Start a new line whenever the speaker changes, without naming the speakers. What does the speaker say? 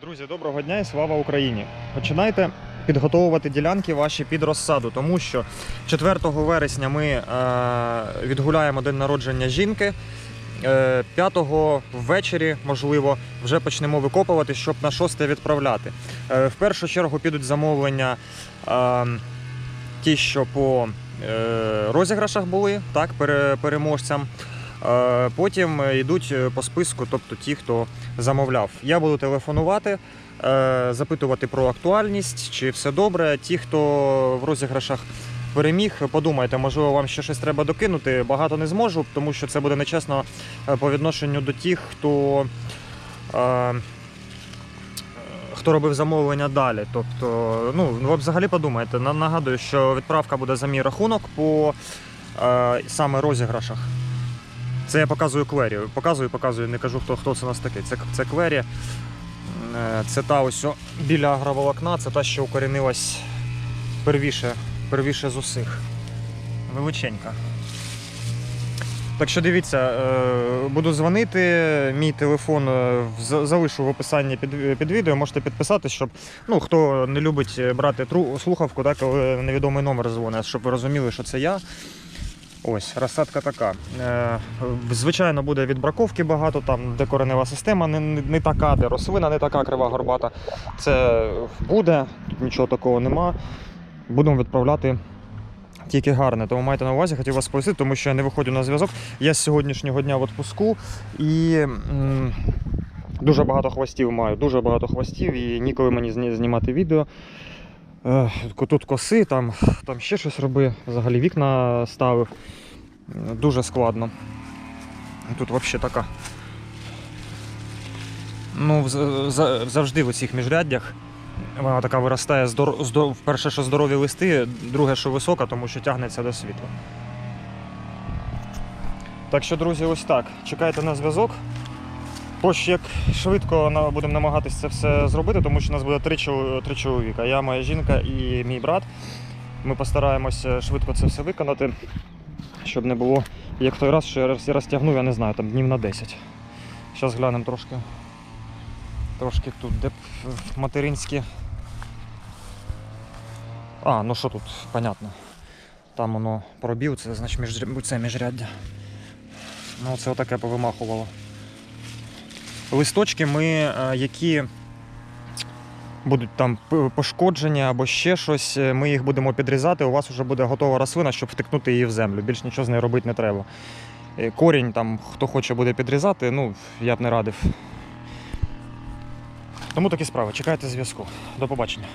Друзі, доброго дня і слава Україні! Починайте підготовувати ділянки ваші під розсаду, тому що 4 вересня ми е, відгуляємо день народження жінки. Е, 5-го ввечері, можливо, вже почнемо викопувати, щоб на 6 відправляти. Е, в першу чергу підуть замовлення е, ті, що по е, розіграшах були, так, переможцям. Е, Потім йдуть по списку, тобто ті, хто замовляв. Я буду телефонувати, е, запитувати про актуальність, чи все добре. Ті, хто в розіграшах переміг, подумайте, можливо, вам ще щось треба докинути. Багато не зможу, тому що це буде нечесно е, по відношенню до тих, хто. е, Хто робив замовлення далі. Тобто, ну, ви взагалі подумайте, нагадую, що відправка буде за мій рахунок по е, саме розіграшах. Це я показую Квері. Показую, показую, не кажу, хто, хто це у нас такий. Це, це Квері. Е, Це та ось біля агроволокна, це та, що укорінилась первіше, первіше з усіх. Величенька. Так що дивіться, е, буду дзвонити. Мій телефон е, залишу в описанні під, під відео. Можете підписати, щоб ну, хто не любить брати тру, слухавку, так, коли невідомий номер дзвонить, щоб ви розуміли, що це я. Ось, розсадка така. Е, звичайно, буде від браковки багато, там, де коренева система не, не, не така, де рослина не така крива горбата. Це буде, тут нічого такого нема. Будемо відправляти тільки гарне. Тому майте на увазі, хотів вас спросити, тому що я не виходжу на зв'язок. Я з сьогоднішнього дня в відпуску і м, дуже багато хвостів маю, дуже багато хвостів і ніколи мені знімати відео. Тут коси, там, там ще щось роби, взагалі вікна ставив. Е, Дуже складно. Тут взагалі така. Ну, завжди в оцих міжряддях вона така виростає перше, що здорові листи, друге, що висока, тому що тягнеться до світла. Так що, друзі, ось так. Чекайте на зв'язок. Хоч як швидко будемо намагатися це все зробити, тому що у нас буде три, чоловіка. Я, моя жінка і мій брат. Ми постараємося швидко це все виконати, щоб не було як той раз, що я роз- розтягнув, я не знаю, там днів на 10. Зараз глянемо трошки. Трошки тут, де материнські. А, ну що тут, понятно. Там воно пробів, це значить це міжряддя. Ну, це отаке повимахувало. Листочки ми, е, які будуть там пошкодження або ще щось, е, ми їх будемо підрізати. У вас вже буде готова рослина, щоб втикнути її в землю. Більш нічого з нею робити не треба. Е, Корінь там, хто хоче буде підрізати, ну, я б не радив. Тому такі справи. Чекайте зв'язку. До побачення.